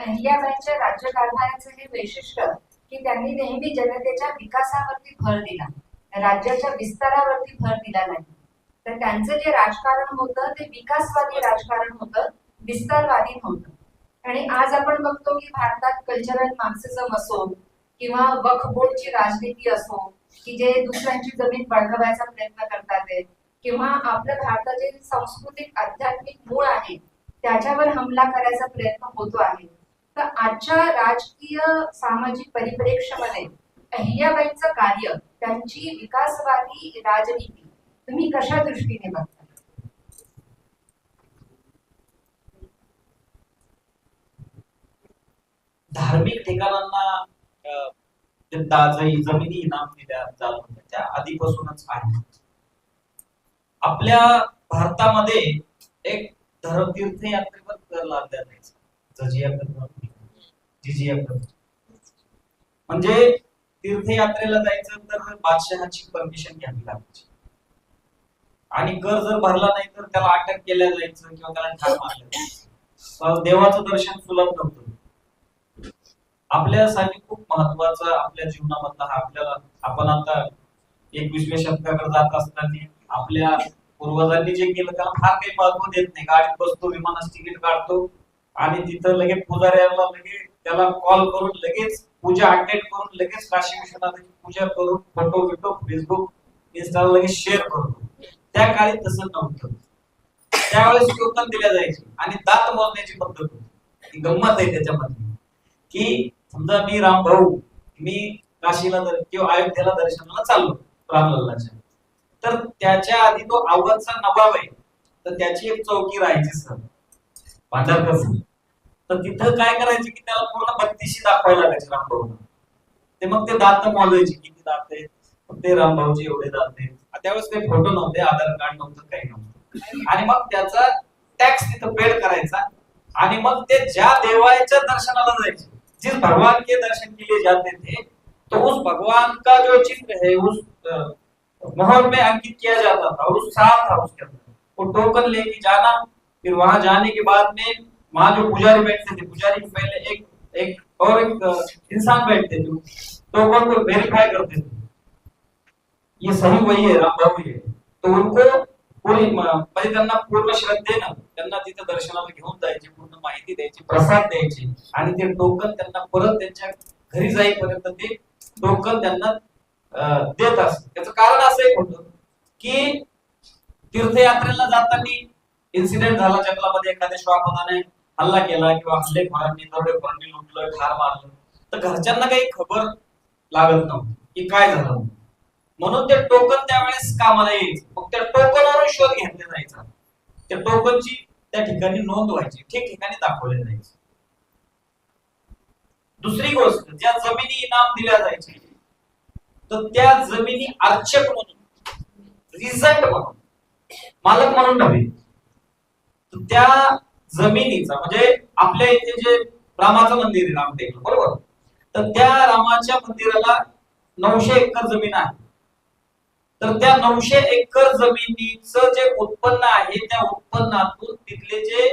अहिल्याबाईंच्या राज्यकारभाराचं हे वैशिष्ट्य की त्यांनी नेहमी जनतेच्या विकासावरती भर दिला. राज्याच्या विस्तारावरती भर दिला नाही. तर त्यांचं जे राजकारण होतं ते विकासवादी राजकारण होतं विस्तारवादी नव्हतं. आणि आज आपण बघतो की भारतात कल्चरल मार्क्सिझम असो किंवा वक्फ बोर्डची राजनीती असो की जे दुसऱ्यांची जमीन बळकवायचा प्रयत्न करतात किंवा आपलं भारताचे सांस्कृतिक आध्यात्मिक मूळ आहे त्याच्यावर हमला करायचा प्रयत्न होतो आहे. तर आजच्या राजकीय सामाजिक परिप्रेक्ष्यामध्ये अहिल्याबाईंचं कार्य त्यांची विकासवादी राजनीती तुम्ही कशा दृष्टीने बघता? धार्मिक ठिकाणांना जमिनी इनाम दिल्या जात त्या आधीपासूनच आहे आपल्या भारतामध्ये एक धर्म तीर्थयात्रेवर कर लादल्या जायचा. जजिया कर म्हणजे तीर्थयात्रेला जायचं तर बादशहाची परमिशन घ्यावी लागायची. आणि कर जर भरला नाही तर त्याला अटक केल्या जायचं किंवा त्याला ठार मारलं जायचं. देवाचं दर्शन सुलभ नव्हतं. आपल्यासाठी खूप महत्त्वाचा आपल्या जीवनामधला हा आपल्याला आपण आता एकविसव्या शतकाकडे जात असताना आपल्या पूर्वजांनी जे केलं त्याला फार काही महत्त्व देत नाही. गाडीत बसतो विमानाचं तिकीट काढतो आणि तिथं लगेच पुजाऱ्याला लगेच त्याला कॉल करून लगेच पूजा अटेंड करून लगेच काशी विश्वनाथाची पूजा करून फोटो बिटो फेसबुक इंस्टाला लगेच शेअर करतो त्या काळी तसं नव्हतं. त्यावेळेस कीर्तन दिल्या जायचे. आणि दात मोजण्याची पद्धत होती. गंमत आहे त्याच्यामध्ये. की समजा मी राम भाऊ मी काशीला दर- किंवा अयोध्येला दर्शनाला चाललो रामलल्लाच्या. तर त्याच्या आधी तो अवघडचा नवाब आहे. तर त्याची एक चौकी राहायची सर. भांडारकर तर तिथं काय करायचं की त्याला पूर्ण बत्तीशी दाखवायला लागायचे रामभाऊ ते मग ते दात मोजायचे किती दात आहेत? ते रामभाऊजी एवढे दात आहेत. त्यावेळेस काही फोटो नव्हते आधार कार्ड नव्हतं काही नव्हतं. आणि मग त्याचा टॅक्स तिथं पेड करायचा आणि मग ते ज्या देवाच्या दर्शनाला जायचे जिस भगवान के दर्शन के लिए जाते थे तो उस भगवान का जो चित्र है उस मोहर में अंकित किया जाता था और उस था उसके अंदर। वो टोकन लेके जाना फिर वहां जाने के बाद में वहां जो पुजारी बैठते थे पुजारी पहले एक एक और एक इंसान बैठते थे। टोकन को वेरीफाई करते थे। ये सही वही आहे रामभाऊ आहे तो उनको पूरी म्हणजे त्यांना पूर्ण श्रद्धेनं त्यांना तिथं दर्शनाला घेऊन जायचे पूर्ण माहिती द्यायची प्रसाद द्यायची. आणि ते टोकन त्यांना परत त्यांच्या घरी जाईपर्यंत ते टोकन त्यांना देत असत. त्याचं कारण असं एक होत की तीर्थयात्रेला जाताना इन्सिडेंट झाला जंगलामध्ये एखाद्या श्वापदाने हल्ला केला किंवा हल्लेखोरांनी दरोडेखोरांनी लुटलं ठार मारलं. तर घरच्यांना काही खबर लागत नव्हती की काय झालं म्हणून. ते टोकन त्यावेळेस कामाला यायचं. मग त्या टोकनवरून शोध घेतले जायचा. त्या टोकनची त्या ठिकाणी नोंद व्हायची. ठिकठिकाणी दाखवले जायचे. दुसरी गोष्ट ज्या जमिनी इनाम दिल्या जायचे तर त्या जमिनी अर्चक म्हणून रिझल्ट म्हणून मालक म्हणून नव्हे. त्या जमिनीचा म्हणजे आपल्या इथे जे रामाचं मंदिर आहे रामटेक बरोबर? तर त्या रामाच्या मंदिराला नऊशे एकर जमीन आहे. तर त्या नऊशे एकर जमिनीचं जे उत्पन्न आहे त्या उत्पन्नातून तिथले जे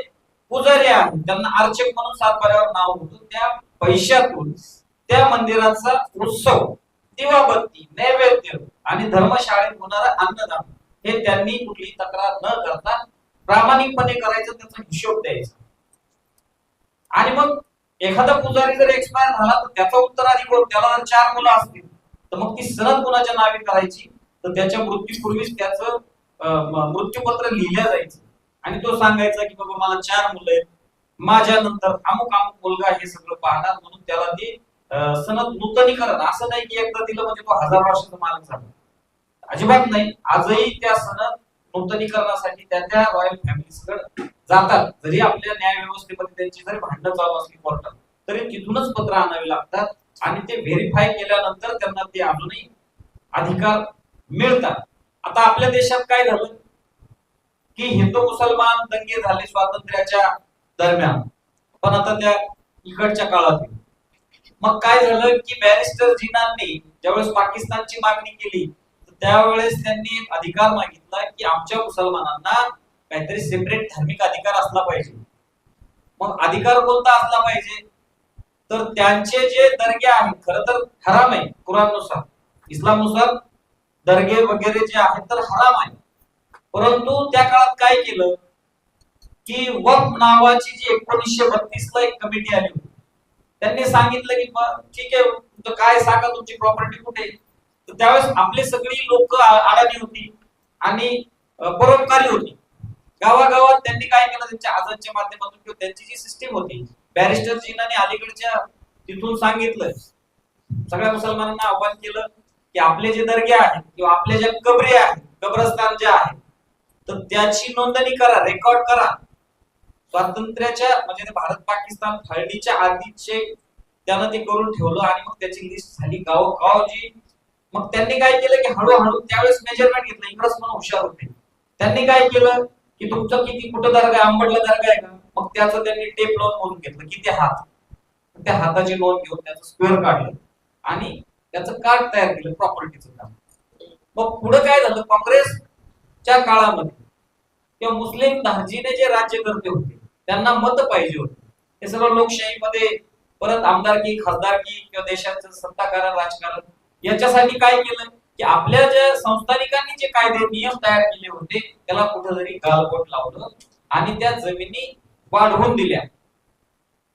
पुजारी आहेत त्यांना अर्चक म्हणून सातबाऱ्यावर नाव होतं त्या पैशातून त्या मंदिराचा उत्सव दिवाबत्ती नैवेद्य आणि धर्मशाळेत होणारा अन्नदान हे त्यांनी कुठली तक्रार न करता प्रामाणिकपणे करायचं त्याचा हिशोब द्यायचा. आणि मग एखादा पुजारी जर एक्सपायर झाला तर त्याचा उत्तराधिक त्याला जर चार मुलं असतील तर मग ती सनद कुणाच्या नावे करायची. तर त्याच्या मृत्यूपूर्वीच त्याचं मृत्यूपत्र लिहिलं जायचं. आणि तो सांगायचा की बाबा मला चार मुलं आहेत. माझ्या नंतर अमुक अमुक मुलगा हे सगळं पाहणार. म्हणून त्याला ते सनद नूतनीकरण असं नाही की एकदा दिलं म्हणजे तो हजार वर्षाचा मालक झाला. अजिबात नाही. आजही त्या सनद नूतनीकरणासाठी त्या त्या रॉयल फॅमिलीकडे जातात. जरी आपल्या न्याय व्यवस्थेमध्ये त्यांची जरी भांडणं चालू असली कोर्टात तरी तिथूनच पत्र आणावी लागतात आणि ते व्हेरीफाय केल्यानंतर त्यांना ते अजूनही अधिकार मिळतात. आता आपल्या देशात काय झालं? की हिंदू मुसलमान दंगे झाले स्वातंत्र्याच्या दरम्यान. पण आता त्या इकडच्या काळात. मग काय झालं की बॅरिस्टर जिनांनी ज्यावेळेस पाकिस्तानची मागणी केली त्यावेळेस त्यांनी अधिकार मागितला की आमच्या मुसलमानांना काहीतरी सेपरेट धार्मिक अधिकार असला पाहिजे. मग अधिकार कोणता असला पाहिजे? तर त्यांचे जे दर्गे आहेत खर तर हराम आहे कुराणनुसार इस्लामनुसार दर्गे वगैरे जे आहेत तर हराम आहे. परंतु त्या काळात काय केलं? की वक्फ नावाची जी एकोणीसशे बत्तीस ला एक कमिटी आली होती. त्यांनी सांगितलं की ठीक आहे तुमचं काय सांगा तुमची प्रॉपर्टी कुठे? आहे?" तर त्यावेळेस आपली सगळी लोक आडाणी होती आणि परोपकारी होती. गावागावात त्यांनी काय केलं? त्यांच्या आजांच्या माध्यमातून किंवा त्यांची जी सिस्टीम होती बॅरिस्टर जीनाने अलीकडच्या तिथून सांगितलं. सगळ्या मुसलमानांना आव्हान केलं की आपले जे दर्गे आहेत किंवा आपल्या ज्या कबरे आहेत कब्रस्तान जे आहेत तर त्याची नोंदणी करा रेकॉर्ड करा. स्वातंत्र्याच्या म्हणजे ते भारत पाकिस्तान फाळणीच्या आधीचे त्यानं ते करून ठेवलं आणि मग त्याची लिस्ट झाली. गाव गाव जी मग त्यांनी काय केलं की हळूहळू त्यावेळेस मेजरमेंट घेतलं. इंग्रज पण हुशार होते. त्यांनी काय केलं की तुमचं किती कुठं दर्ग आहे? आंबडला दर्ग आहे का? मग त्याचं त्यांनी टेप लावून म्हणून घेतलं. किती हात? त्या हाताची नोंद घेऊन त्याचं स्क्वेअर काढलं. आणि त्याचं कार्ड तयार केलं प्रॉपर्टीचं काम. मग पुढे काय झालं? काँग्रेसच्या काळामध्ये किंवा मुस्लिम दहाजीने जे राज्यकर्ते होते त्यांना मत पाहिजे होते. हे सगळं लोकशाहीमध्ये परत आमदारकी खासदारकी किंवा देशाचं सत्ताकारण राजकारण याच्यासाठी काय केलं? की आपल्या ज्या संस्थानिकांनी जे कायदे नियम तयार केले होते त्याला कुठेतरी गालबोट लावलं आणि त्या जमिनी वाढवून दिल्या.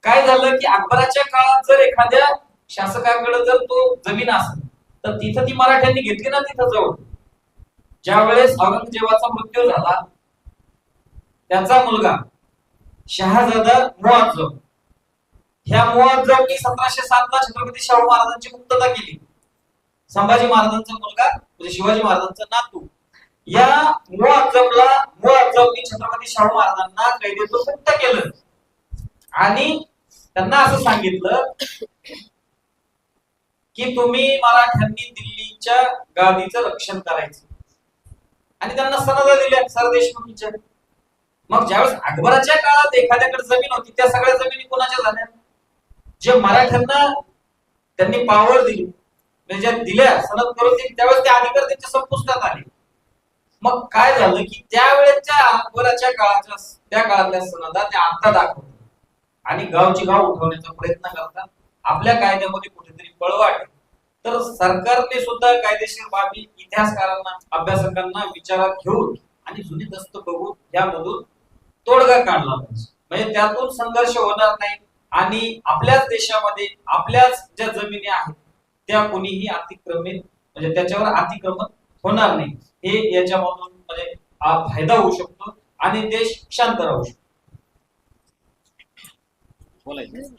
काय झालं की अकबराच्या काळात जर एखाद्या शासकाकडे जर तो जमीन असेल तर तिथं ती मराठ्यांनी घेतली ना तिथं जवळ ज्या वेळेस औरंगजेबाचा मृत्यू झाला त्याचा मुलगा शहाजादा मुआजम ह्या मुआजमनी सतराशे सात ला छत्रपती शाहू महाराजांची मुक्तता केली. संभाजी महाराजांचा मुलगा म्हणजे शिवाजी महाराजांचा नातू. या मुआज्जमला मुआज्जमनी छत्रपती शाहू महाराजांना कैदेतून मुक्त केलं. आणि त्यांना असं सांगितलं की तुम्ही मराठ्यांनी दिल्लीच्या गादीचं रक्षण करायचं. आणि त्यांना सनदा दिल्या सरदेशमुखीच्या मग ज्यावेळेस अकबराच्या काळात एखाद्याकडे जमीन होती त्या सगळ्या जमिनी कोणाच्या झाल्या? जे मराठ्यांना त्यांनी पावर दिली. म्हणजे ज्या दिल्या सनद करून दिली त्यावेळेस ते अधिकार त्यांच्या संपुष्टात आले. मग काय झालं की त्यावेळेच्या अकबराच्या काळाच्या त्या काळातल्या सनदा त्या आता दाखवतात आणि गावची गाव उठवण्याचा प्रयत्न करतात. आपल्या कायद्यामध्ये कुठेतरी पळवाट तर सरकारने सुद्धा कायदेशीर बाबी इतिहासकारांना अभ्यासकांना विचारात घेऊन आणि जुनी दस्त बघून यामधून तोडगा काढला पाहिजे. म्हणजे त्यातून संघर्ष होणार नाही. आणि आपल्याच देशामध्ये आपल्याच ज्या जमिनी आहेत त्या कोणीही अतिक्रमित म्हणजे त्याच्यावर अतिक्रमण होणार नाही. हे याच्यामधून म्हणजे फायदा होऊ शकतो आणि देश शांत राहू शकतो. बोलायचं.